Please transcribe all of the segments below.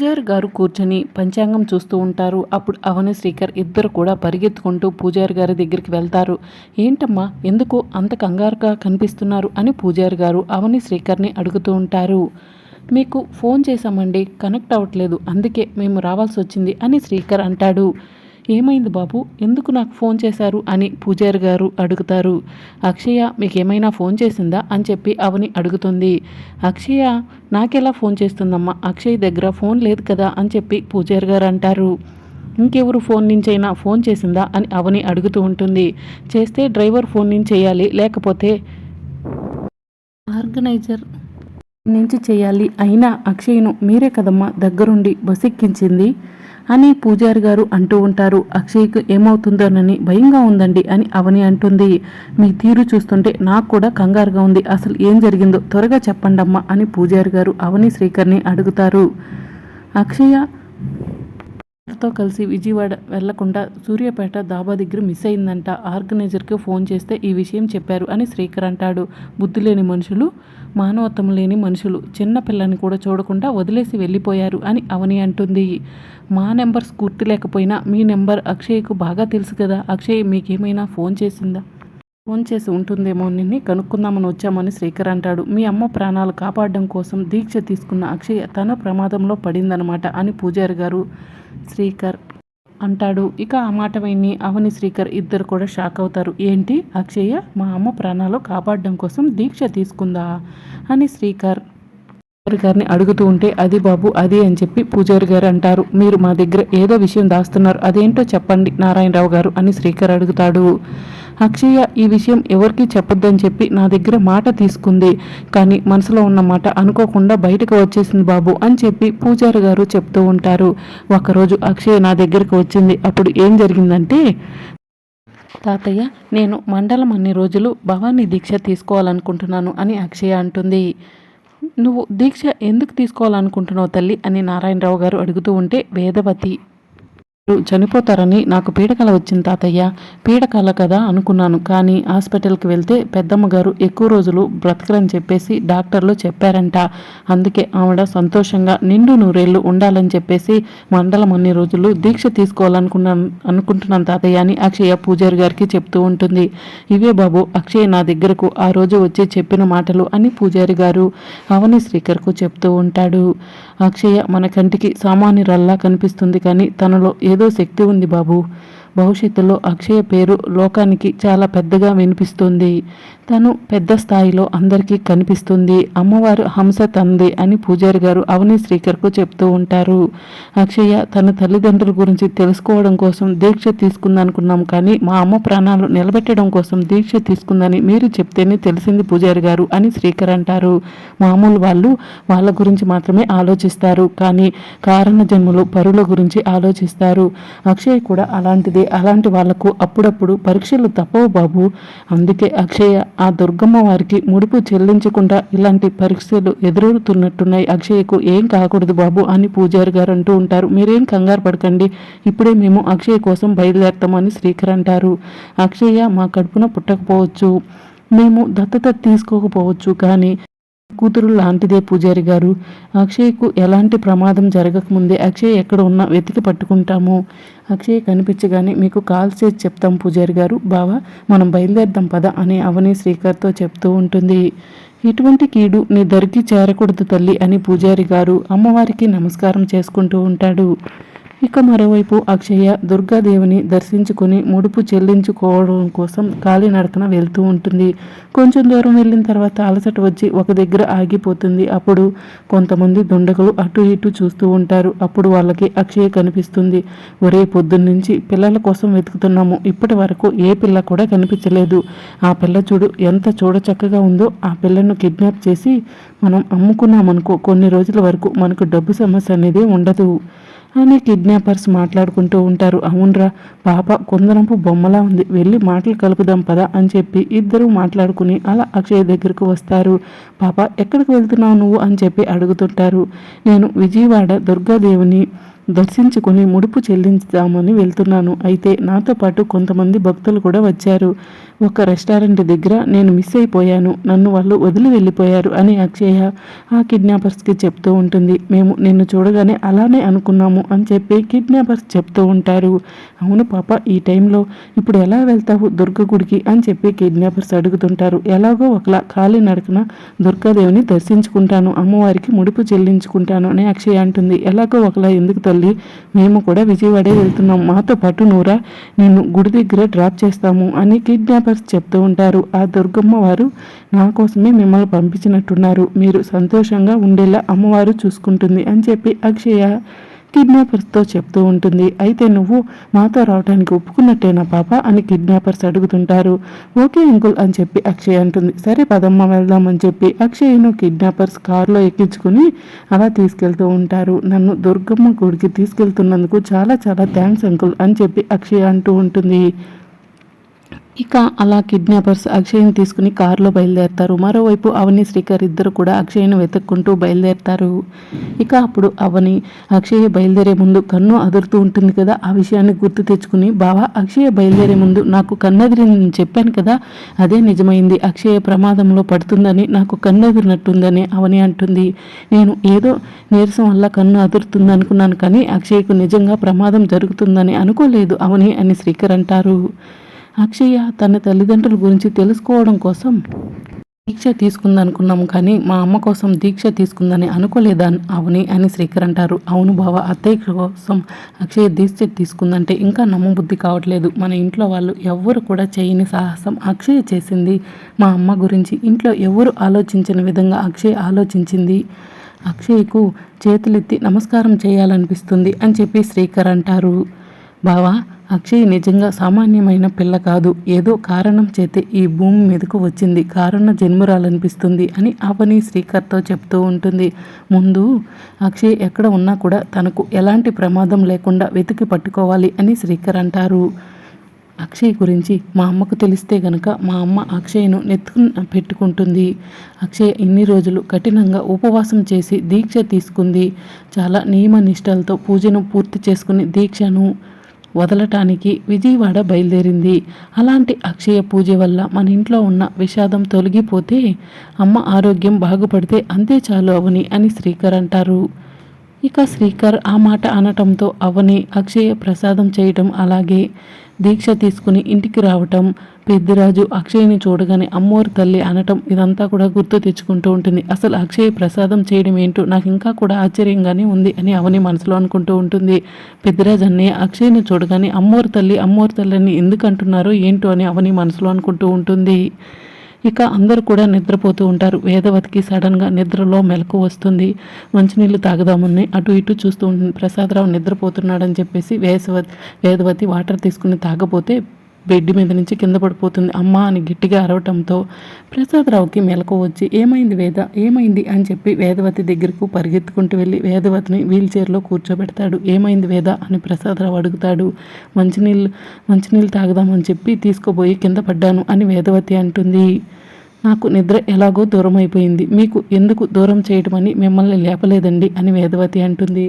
పూజారి గారు కూర్చొని పంచాంగం చూస్తూ ఉంటారు. అప్పుడు అవని శ్రీకర్ ఇద్దరు కూడా పరిగెత్తుకుంటూ పూజారి గారి దగ్గరికి వెళ్తారు. ఏంటమ్మా ఎందుకు అంత కంగారుగా కనిపిస్తున్నారు? అని పూజారి గారు అవని శ్రీకర్ని అడుగుతూ ఉంటారు. మీకు ఫోన్ చేశామండి కనెక్ట్ అవ్వట్లేదు అందుకే మేము రావాల్సి వచ్చింది అని శ్రీకర్ అంటాడు. ఏమైంది బాబు? ఎందుకు నాకు ఫోన్ చేశారు? అని పూజారి గారు అడుగుతారు. అక్షయ మీకు ఏమైనా ఫోన్ చేసిందా? అని చెప్పి అవని అడుగుతుంది. అక్షయ నాకెలా ఫోన్ చేస్తుందమ్మా? అక్షయ్ దగ్గర ఫోన్ లేదు కదా? అని చెప్పి పూజారి గారు అంటారు. ఇంకెవరు ఫోన్ నుంచి అయినా ఫోన్ చేసిందా? అని అవని అడుగుతూ ఉంటుంది. చేస్తే డ్రైవర్ ఫోన్ నుంచి చేయాలి లేకపోతే ఆర్గనైజర్ నుంచి చేయాలి. అయినా అక్షయ్ను మీరే కదమ్మా దగ్గరుండి బస్ ఎక్కించింది. అని పూజారి గారు అంటూ ఉంటారు. అక్షయ్కి ఏమవుతుందోనని భయంగా ఉందండి అని అవని అంటుంది. మీ తీరు చూస్తుంటే నాకు కూడా కంగారుగా ఉంది. అసలు ఏం జరిగిందో త్వరగా చెప్పండమ్మా అని పూజారి గారు అవని శ్రీకర్ని అడుగుతారు. అక్షయ తో కలిసి విజయవాడ వెళ్ళకుండా సూర్యాపేట దాబా దగ్గర మిస్ అయిందంట. ఆర్గనైజర్కి ఫోన్ చేస్తే ఈ విషయం చెప్పారు అని శ్రీకర్ అంటాడు. బుద్ధి లేని మనుషులు మానవత్వం లేని మనుషులు చిన్న పిల్లని కూడా చూడకుండా వదిలేసి వెళ్ళిపోయారు అని అవని అంటుంది. మా నెంబర్ స్ఫూర్తి లేకపోయినా మీ నెంబర్ అక్షయ్కు బాగా తెలుసు కదా అక్షయ్ మీకేమైనా ఫోన్ చేసిందా? ఫోన్ చేసి ఉంటుందేమో నిన్ను కనుక్కుందామని వచ్చామని శ్రీకర్ అంటాడు. మీ అమ్మ ప్రాణాలు కాపాడడం కోసం దీక్ష తీసుకున్న అక్షయ్ తన ప్రమాదంలో పడిందనమాట అని పూజారి గారు శ్రీకర్ అంటాడు. ఇక ఆ మాట విని అవని శ్రీకర్ ఇద్దరు కూడా షాక్ అవుతారు. ఏంటి? అక్షయ్య మా అమ్మ ప్రాణాలు కాపాడడం కోసం దీక్ష తీసుకుందా? అని శ్రీకర్ పూజారి గారిని అడుగుతూ ఉంటే అది బాబు అది అని చెప్పి పూజారి గారు అంటారు. మీరు మా దగ్గర ఏదో విషయం దాస్తున్నారు. అదేంటో చెప్పండి నారాయణరావు గారు అని శ్రీకర్ అడుగుతాడు. అక్షయ ఈ విషయం ఎవరికీ చెప్పొద్దని చెప్పి నా దగ్గర మాట తీసుకుంది. కానీ మనసులో ఉన్న మాట అనుకోకుండా బయటకు వచ్చేసింది బాబు అని చెప్పి పూజారి గారు చెప్తూ ఉంటారు. ఒకరోజు అక్షయ నా దగ్గరకు వచ్చింది. అప్పుడు ఏం జరిగిందంటే తాతయ్య నేను మండలం అన్ని రోజులు భవానీ దీక్ష తీసుకోవాలనుకుంటున్నాను అని అక్షయ అంటుంది. నువ్వు దీక్ష ఎందుకు తీసుకోవాలనుకుంటున్నావు తల్లి అని నారాయణరావు గారు అడుగుతూ ఉంటే వేదవతి చనిపోతారని నాకు పీడకల వచ్చింది తాతయ్య. పీడకల కదా అనుకున్నాను కానీ హాస్పిటల్కి వెళ్తే పెద్దమ్మ గారు ఎక్కువ రోజులు బ్రతకరని చెప్పేసి డాక్టర్లు చెప్పారంట. అందుకే ఆవిడ సంతోషంగా నిండు నూరేళ్ళు ఉండాలని చెప్పేసి మండలం అన్ని రోజులు దీక్ష తీసుకోవాలనుకున్నాను అనుకుంటున్నాను తాతయ్య అని అక్షయ పూజారి గారికి చెప్తూ ఉంటుంది. ఇవే బాబు అక్షయ్ నా దగ్గరకు ఆ రోజు వచ్చి చెప్పిన మాటలు అని పూజారి గారు అవని శ్రీకర్కు చెప్తూ ఉంటాడు. అక్షయ మన కంటికి సామాన్యురల్లా కనిపిస్తుంది కానీ తనలో ఏదో శక్తి ఉంది బాబు. భవిష్యత్తులో అక్షయ పేరు లోకానికి చాలా పెద్దగా వినిపిస్తుంది. తను పెద్ద స్థాయిలో అందరికీ కనిపిస్తుంది. అమ్మవారు హంస తంది అని పూజారి గారు అవని శ్రీకర్కు చెప్తూ ఉంటారు. అక్షయ తన తల్లిదండ్రుల గురించి తెలుసుకోవడం కోసం దీక్ష తీసుకుందనుకున్నాం కానీ మా అమ్మ ప్రాణాలు నిలబెట్టడం కోసం దీక్ష తీసుకుందని మీరు చెప్తేనే తెలిసింది పూజారి గారు అని శ్రీకర్ అంటారు. మామూలు వాళ్ళు వాళ్ళ గురించి మాత్రమే ఆలోచిస్తారు. కానీ కారణ జన్మలు పరుల గురించి ఆలోచిస్తారు. అక్షయ్ కూడా అలాంటిదే. అలాంటి వాళ్ళకు అప్పుడప్పుడు పరీక్షలు తప్పవు బాబు. అందుకే అక్షయ ఆ దుర్గమ్మ వారికి ముడుపు చెల్లించకుండా ఇలాంటి పరీక్షలు ఎదురవుతున్నట్టున్నాయి. అక్షయ్యకు ఏం కాకూడదు బాబు అని పూజారి గారు అంటూ ఉంటారు. మీరేం కంగారు పడకండి. ఇప్పుడే మేము అక్షయ్ కోసం బయలుదేరతామని శ్రీకర్ అంటారు. అక్షయ్య మా కడుపున పుట్టకపోవచ్చు. మేము దత్తత తీసుకోకపోవచ్చు కానీ కూతురు లాంటిదే పూజారి గారు. అక్షయ్కు ఎలాంటి ప్రమాదం జరగకముందే అక్షయ్ ఎక్కడ ఉన్నా వెతికి పట్టుకుంటాము. అక్షయ్ కనిపించగానే మీకు కాల్ చేసి చెప్తాం పూజారి గారు. బావా మనం బయలుదేరదాం పద అని అవని శ్రీకర్తో చెప్తూ ఉంటుంది. ఇటువంటి కీడు నీ దరికి చేరకూడదు తల్లి అని పూజారి గారు అమ్మవారికి నమస్కారం చేసుకుంటూ ఉంటాడు. ఇక మరోవైపు అక్షయ దుర్గాదేవిని దర్శించుకుని ముడుపు చెల్లించుకోవడం కోసం కాలినడకన వెళ్తూ ఉంటుంది. కొంచెం దూరం వెళ్ళిన తర్వాత అలసట వచ్చి ఒక దగ్గర ఆగిపోతుంది. అప్పుడు కొంతమంది దుండగులు అటు ఇటు చూస్తూ ఉంటారు. అప్పుడు వాళ్ళకి అక్షయ కనిపిస్తుంది. ఒరే పొద్దున్నుంచి పిల్లల కోసం వెతుకుతున్నాము. ఇప్పటి వరకు ఏ పిల్ల కూడా కనిపించలేదు. ఆ పిల్ల చూడు ఎంత చూడచక్కగా ఉందో. ఆ పిల్లను కిడ్నాప్ చేసి మనం అమ్ముకున్నామనుకో. కొన్ని రోజుల వరకు మనకు డబ్బు సమస్య అనేది ఉండదు. అని కిడ్నాపర్స్ మాట్లాడుకుంటూ ఉంటారు. అవునరా పాప కొందరంపు బొమ్మలా ఉంది. వెళ్ళి మాటలు కలుపుదాం పదా అని చెప్పి ఇద్దరు మాట్లాడుకుని అలా అక్షయ్ దగ్గరకు వస్తారు. పాప ఎక్కడికి వెళ్తున్నావు నువ్వు? అని చెప్పి అడుగుతుంటారు. నేను విజయవాడ దుర్గాదేవిని దర్శించుకొని ముడుపు చెల్లించుదామని వెళ్తున్నాను. అయితే నాతో పాటు కొంతమంది భక్తులు కూడా వచ్చారు. ఒక రెస్టారెంట్ దగ్గర నేను మిస్ అయిపోయాను. నన్ను వాళ్ళు వదిలి వెళ్ళిపోయారు అని అక్షయ ఆ కిడ్నాపర్స్కి చెప్తూ ఉంటుంది. మేము నిన్ను చూడగానే అలానే అనుకున్నాము అని చెప్పి కిడ్నాపర్స్ చెప్తూ ఉంటారు. అవును పాప ఈ టైంలో ఇప్పుడు ఎలా వెళ్తావు దుర్గ గుడికి అని చెప్పి కిడ్నాపర్స్ అడుగుతుంటారు. ఎలాగో ఒకలా ఖాళీ నడకన దుర్గాదేవిని దర్శించుకుంటాను. అమ్మవారికి ముడుపు చెల్లించుకుంటాను అని అక్షయ అంటుంది. ఎలాగో ఒకలా ఎందుకు తల్లి మేము కూడా విజయవాడే వెళ్తున్నాం. మాతో పాటు నూరా నిన్ను గుడి దగ్గర డ్రాప్ చేస్తాము అని కిడ్నాపర్స్ చెప్తూ ఉంటారు. ఆ దుర్గమ్మ వారు నా కోసమే మిమ్మల్ని పంపించినట్టున్నారు. మీరు సంతోషంగా ఉండేలా అమ్మవారు చూసుకుంటుంది అని చెప్పి అక్షయ కిడ్నాపర్స్తో చెప్తూ ఉంటుంది. అయితే నువ్వు మాతో రావడానికి ఒప్పుకున్నట్టేనా పాప? అని కిడ్నాపర్స్ అడుగుతుంటారు. ఓకే అంకుల్ అని చెప్పి అక్షయ్ అంటుంది. సరే పదమ్మ వెళ్దామని చెప్పి అక్షయ్ను కిడ్నాపర్స్ కారులో ఎక్కించుకుని అలా తీసుకెళ్తూ ఉంటారు. నన్ను దుర్గమ్మ గుడికి తీసుకెళ్తున్నందుకు చాలా చాలా థ్యాంక్స్ అంకుల్ అని చెప్పి అక్షయ్ అంటూ ఉంటుంది. ఇక అలా కిడ్నాపర్స్ అక్షయ్ని తీసుకుని కారులో బయలుదేరతారు. మరోవైపు అవని శ్రీకర్ ఇద్దరు కూడా అక్షయ్ను వెతుక్కుంటూ బయలుదేరతారు. ఇక అప్పుడు అవని అక్షయ బయలుదేరే ముందు కన్ను అదురుతూ ఉంటుంది కదా ఆ విషయాన్ని గుర్తు తెచ్చుకుని బావా అక్షయ బయలుదేరే ముందు నాకు కన్నెదిరింది నేను చెప్పాను కదా అదే నిజమైంది. అక్షయ ప్రమాదంలో పడుతుందని నాకు కన్నెదిరినట్టుందని అవని అంటుంది. నేను ఏదో నీరసం వల్ల కన్ను అదురుతుంది అనుకున్నాను కానీ అక్షయ్కు నిజంగా ప్రమాదం జరుగుతుందని అనుకోలేదు అవని అని శ్రీకర్ అంటారు. అక్షయ తన తల్లిదండ్రుల గురించి తెలుసుకోవడం కోసం దీక్ష తీసుకుందనుకున్నాం కానీ మా అమ్మ కోసం దీక్ష తీసుకుందని అనుకోలేదా అవుని అని శ్రీకర్ అంటారు. అవును బావ అత్తయ్య కోసం అక్షయ దీక్ష తీసుకుందంటే ఇంకా నమ్మబుద్ధి కావట్లేదు. మన ఇంట్లో వాళ్ళు ఎవ్వరు కూడా చేయని సాహసం అక్షయ చేసింది. మా అమ్మ గురించి ఇంట్లో ఎవరు ఆలోచించిన విధంగా అక్షయ్ ఆలోచించింది. అక్షయ్కు చేతులెత్తి నమస్కారం చేయాలనిపిస్తుంది అని చెప్పి శ్రీకర్ అంటారు. బావా అక్షయ్ నిజంగా సామాన్యమైన పిల్ల కాదు. ఏదో కారణం చేతే ఈ భూమి మీదకు వచ్చింది. కారణ జన్మురాలనిపిస్తుంది అని అవని శ్రీకర్తో చెప్తూ ఉంటుంది. ముందు అక్షయ్ ఎక్కడ ఉన్నా కూడా తనకు ఎలాంటి ప్రమాదం లేకుండా వెతికి పట్టుకోవాలి అని శ్రీకర్ అంటారు. అక్షయ్ గురించి మా అమ్మకు తెలిస్తే గనక మా అమ్మ అక్షయ్ను నెత్తుకు పెట్టుకుంటుంది. అక్షయ్ ఇన్ని రోజులు కఠినంగా ఉపవాసం చేసి దీక్ష తీసుకుంది. చాలా నియమ నిష్టలతో పూజను పూర్తి చేసుకుని దీక్షను వదలటానికి విజయవాడ బయలుదేరింది. అలాంటి అక్షయ పూజ వల్ల మన ఇంట్లో ఉన్న విషాదం తొలగిపోతే అమ్మ ఆరోగ్యం బాగుపడితే అంతే చాలు అవని అని శ్రీకర్ అంటారు. ఇక శ్రీకర్ ఆ మాట అనటంతో అవని అక్షయ ప్రసాదం చేయటం అలాగే దీక్ష తీసుకుని ఇంటికి రావటం పెద్దిరాజు అక్షయ్ని చూడగానే అమ్మోరు తల్లి అనటం ఇదంతా కూడా గుర్తు తెచ్చుకుంటూ ఉంటుంది. అసలు అక్షయ్ ప్రసాదం చేయడం ఏంటో నాకు ఇంకా కూడా ఆశ్చర్యంగానే ఉంది అని అవని మనసులో అనుకుంటూ ఉంటుంది. పెద్దిరాజు అన్నయ్య అక్షయ్ని చూడగానే అమ్మోరు తల్లి అమ్మోరు తల్లిని ఎందుకు అంటున్నారో ఏంటో అని అవని మనసులో అనుకుంటూ ఉంటుంది. ఇక అందరూ కూడా నిద్రపోతూ ఉంటారు. వేదవతికి సడన్గా నిద్రలో మెలకు వస్తుంది. మంచినీళ్ళు తాగుదామని అటు ఇటు చూస్తూ ఉంటుంది. ప్రసాదరావు నిద్రపోతున్నాడని చెప్పేసి వేసవతి వేదవతి వాటర్ తీసుకుని తాగపోతే బెడ్ మీద నుంచి కింద పడిపోతుంది. అమ్మ అని గట్టిగా అరవటంతో ప్రసాదరావుకి మెలకు వచ్చి ఏమైంది వేద? ఏమైంది? అని చెప్పి వేదవతి దగ్గరకు పరిగెత్తుకుంటూ వెళ్ళి వేదవతిని వీల్ చైర్లో కూర్చోబెడతాడు. ఏమైంది వేద? అని ప్రసాదరావు అడుగుతాడు. మంచినీళ్ళు మంచినీళ్ళు తాగుదామని చెప్పి తీసుకుపోయి కింద పడ్డాను అని వేదవతి అంటుంది. నాకు నిద్ర ఎలాగో దూరం అయిపోయింది మీకు ఎందుకు దూరం చేయటమని మిమ్మల్ని లేపలేదండి అని వేదవతి అంటుంది.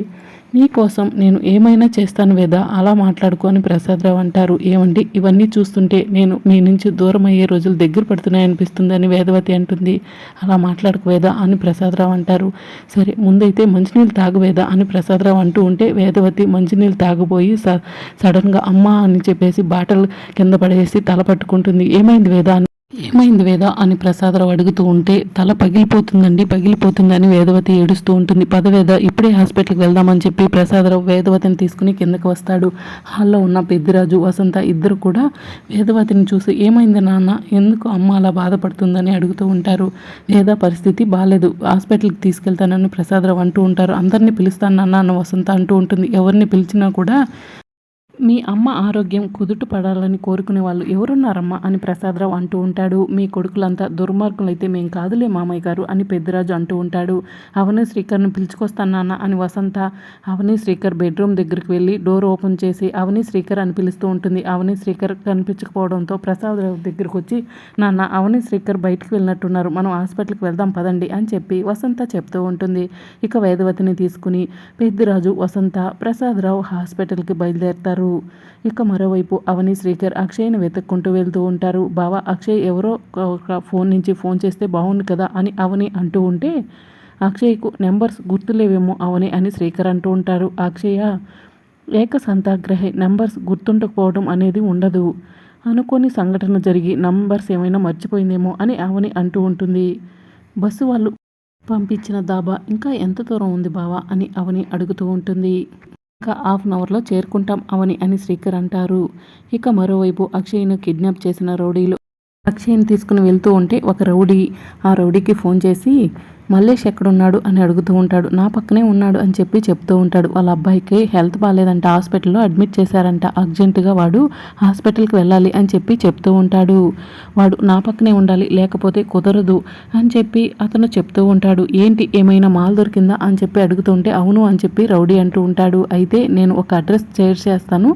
నీకోసం నేను ఏమైనా చేస్తాను వేదా అలా మాట్లాడుకో అని ప్రసాదరావు అంటారు. ఏమండి? ఇవన్నీ చూస్తుంటే నేను మీ నుంచి దూరం అయ్యే రోజులు దగ్గర పడుతున్నాయనిపిస్తుంది అని వేదవతి అంటుంది. అలా మాట్లాడుకు వేదా అని ప్రసాదరావు అంటారు. సరే ముందైతే మంచినీళ్ళు తాగు వేద అని ప్రసాదరావు అంటూ ఉంటే వేదవతి మంచినీళ్ళు తాగబోయి స సడన్గా అమ్మ అని చెప్పేసి బాటలు కింద పడేసి తల పట్టుకుంటుంది. ఏమైంది వేదా అని ఏమైంది వేద అని ప్రసాదరావు అడుగుతూ ఉంటే తల పగిలిపోతుందండి పగిలిపోతుందని వేదవతి ఏడుస్తూ ఉంటుంది. పదవేద ఇప్పుడే హాస్పిటల్కి వెళ్దామని చెప్పి ప్రసాదరావు వేదవతిని తీసుకుని కిందకి వస్తాడు. హాల్లో ఉన్న పెద్దిరాజు వసంత ఇద్దరు కూడా వేదవతిని చూసి ఏమైంది నాన్న? ఎందుకు అమ్మ అలా బాధపడుతుందని అడుగుతూ ఉంటారు. వేద పరిస్థితి బాగాలేదు హాస్పిటల్కి తీసుకెళ్తానని ప్రసాదరావు అంటూ ఉంటారు. అందరినీ పిలుస్తాను నాన్న అన్న వసంత అంటూ ఉంటుంది. ఎవరిని పిలిచినా కూడా మీ అమ్మ ఆరోగ్యం కుదుట పడాలని కోరుకునే వాళ్ళు ఎవరున్నారమ్మా అని ప్రసాదరావు అంటూ ఉంటాడు. మీ కొడుకులంతా దుర్మార్గులైతే మేం కాదులే మామయ్య గారు అని పెద్దరాజు అంటూ ఉంటాడు. అవని శ్రీకర్ని పిలుచుకొస్తానా అని వసంత అవని శ్రీకర్ బెడ్రూమ్ దగ్గరికి వెళ్ళి డోర్ ఓపెన్ చేసి అవని శ్రీకర్ అని పిలుస్తూ ఉంటుంది. అవని శ్రీకర్ కనిపించకపోవడంతో ప్రసాదరావు దగ్గరికి వచ్చి నాన్న అవని శ్రీకర్ బయటకు వెళ్ళినట్టున్నారు. మనం హాస్పిటల్కి వెళ్దాం పదండి అని చెప్పి వసంత చెప్తూ ఉంటుంది. ఇక వేదవతిని తీసుకుని పెద్దిరాజు వసంత ప్రసాదరావు హాస్పిటల్కి బయలుదేరతారు. ఇక మరోవైపు అవని శ్రీకర్ అక్షయ్ని వెతుక్కుంటూ వెళ్తూ ఉంటారు. బావా అక్షయ్ ఎవరో ఒక ఫోన్ నుంచి ఫోన్ చేస్తే బాగుంది కదా అని అవని అంటూ ఉంటే అక్షయ్కు నెంబర్స్ గుర్తులేవేమో అవని అని శ్రీకర్ అంటూ ఉంటారు. అక్షయ ఏక సంతాగ్రహే నెంబర్స్ గుర్తుండకపోవడం అనేది ఉండదు. అనుకోని సంఘటన జరిగి నంబర్స్ ఏమైనా మర్చిపోయిందేమో అని అవని అంటూ ఉంటుంది. బస్సు వాళ్ళు పంపించిన దాబా ఇంకా ఎంత దూరం ఉంది బావా? అని అవని అడుగుతూ ఉంటుంది. ఇంకా హాఫ్ అన్ అవర్లో చేరుకుంటాం అవని అని శ్రీకర్ అంటారు. ఇక మరోవైపు అక్షయ్ను కిడ్నాప్ చేసిన రౌడీలు అక్షయ్ని తీసుకుని వెళ్తూ ఉంటే ఒక రౌడీ ఆ రౌడీకి ఫోన్ చేసి మల్లేష్ ఎక్కడున్నాడు? అని అడుగుతూ ఉంటాడు. నా పక్కనే ఉన్నాడు అని చెప్పి చెప్తూ ఉంటాడు. వాళ్ళ అబ్బాయికి హెల్త్ బాగాలేదంట హాస్పిటల్లో అడ్మిట్ చేశారంట. అర్జెంటుగా వాడు హాస్పిటల్కి వెళ్ళాలి అని చెప్పి చెప్తూ ఉంటాడు. వాడు నా పక్కనే ఉండాలి. లేకపోతే కుదరదు అని చెప్పి అతను చెప్తూ ఉంటాడు. ఏంటి? ఏమైనా మాల్ దొరికిందా? అని చెప్పి అడుగుతూ ఉంటే అవును అని చెప్పి రౌడీ అంటూ ఉంటాడు. అయితే నేను ఒక అడ్రస్ షేర్ చేస్తాను.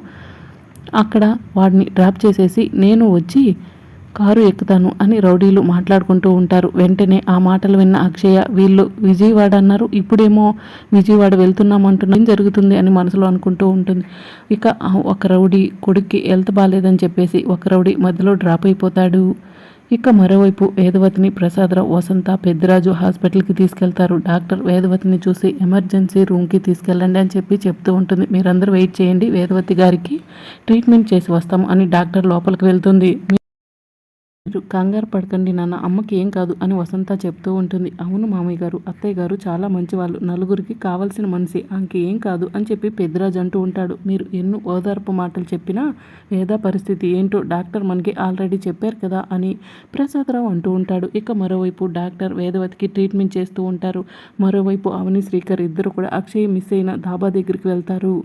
అక్కడ వాడిని డ్రాప్ చేసేసి నేను వచ్చి కారు ఎక్కుతాను అని రౌడీలు మాట్లాడుకుంటూ ఉంటారు. వెంటనే ఆ మాటలు విన్న అక్షయ వీళ్ళు విజయవాడ అన్నారు ఇప్పుడేమో విజయవాడ వెళ్తున్నామంటున్నా ఏం జరుగుతుంది అని మనసులో అనుకుంటూ ఉంటుంది. ఇక ఒక రౌడీ కొడుక్కి హెల్త్ బాగాలేదని చెప్పేసి ఒక రౌడీ మధ్యలో డ్రాప్ అయిపోతాడు. ఇక మరోవైపు వేదవతిని ప్రసాదరావు వసంత పెద్దరాజు హాస్పిటల్కి తీసుకెళ్తారు. డాక్టర్ వేదవతిని చూసి ఎమర్జెన్సీ రూమ్కి తీసుకెళ్ళండి అని చెప్పి చెప్తూ ఉంటుంది. మీరందరూ వెయిట్ చేయండి వేదవతి గారికి ట్రీట్మెంట్ చేసి వస్తాము అని డాక్టర్ లోపలికి వెళ్తుంది. మీరు కంగారు పడకండి నాన్న అమ్మకి ఏం కాదు అని వసంత చెప్తూ ఉంటుంది. అవును మామయ్య గారు అత్తయ్య గారు చాలా మంచివాళ్ళు. నలుగురికి కావాల్సిన మనిషి ఆమెకి ఏం కాదు అని చెప్పి పెద్దరాజు అంటూ ఉంటాడు. మీరు ఎన్నో ఓదార్పు మాటలు చెప్పినా వేద పరిస్థితి ఏంటో డాక్టర్ మనకి ఆల్రెడీ చెప్పారు కదా అని ప్రసాదరావు అంటూ ఉంటాడు. ఇక మరోవైపు డాక్టర్ వేదవతికి ట్రీట్మెంట్ చేస్తూ ఉంటారు. మరోవైపు అవని శ్రీకర్ ఇద్దరు కూడా అక్షయ్ మిస్ అయిన ధాబా దగ్గరికి వెళ్తారు.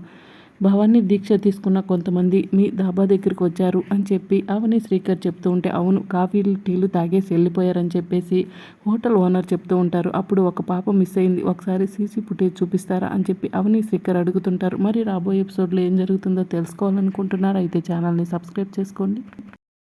భవానీ దీక్ష తీసుకున్న కొంతమంది మీ ధాబా దగ్గరికి వచ్చారు అని చెప్పి అవని శ్రీకర్ చెప్తూ ఉంటే అవును కాఫీలు టీలు తాగేసి వెళ్ళిపోయారని చెప్పేసి హోటల్ ఓనర్ చెప్తూ ఉంటారు. అప్పుడు ఒక పాప మిస్ అయింది. ఒకసారి సీసీ ఫుటేజ్ చూపిస్తారా అని చెప్పి అవని శ్రీకర్ అడుగుతుంటారు. మరి రాబోయే ఎపిసోడ్లో ఏం జరుగుతుందో తెలుసుకోవాలనుకుంటున్నారు? అయితే ఛానల్ని సబ్స్క్రైబ్ చేసుకోండి.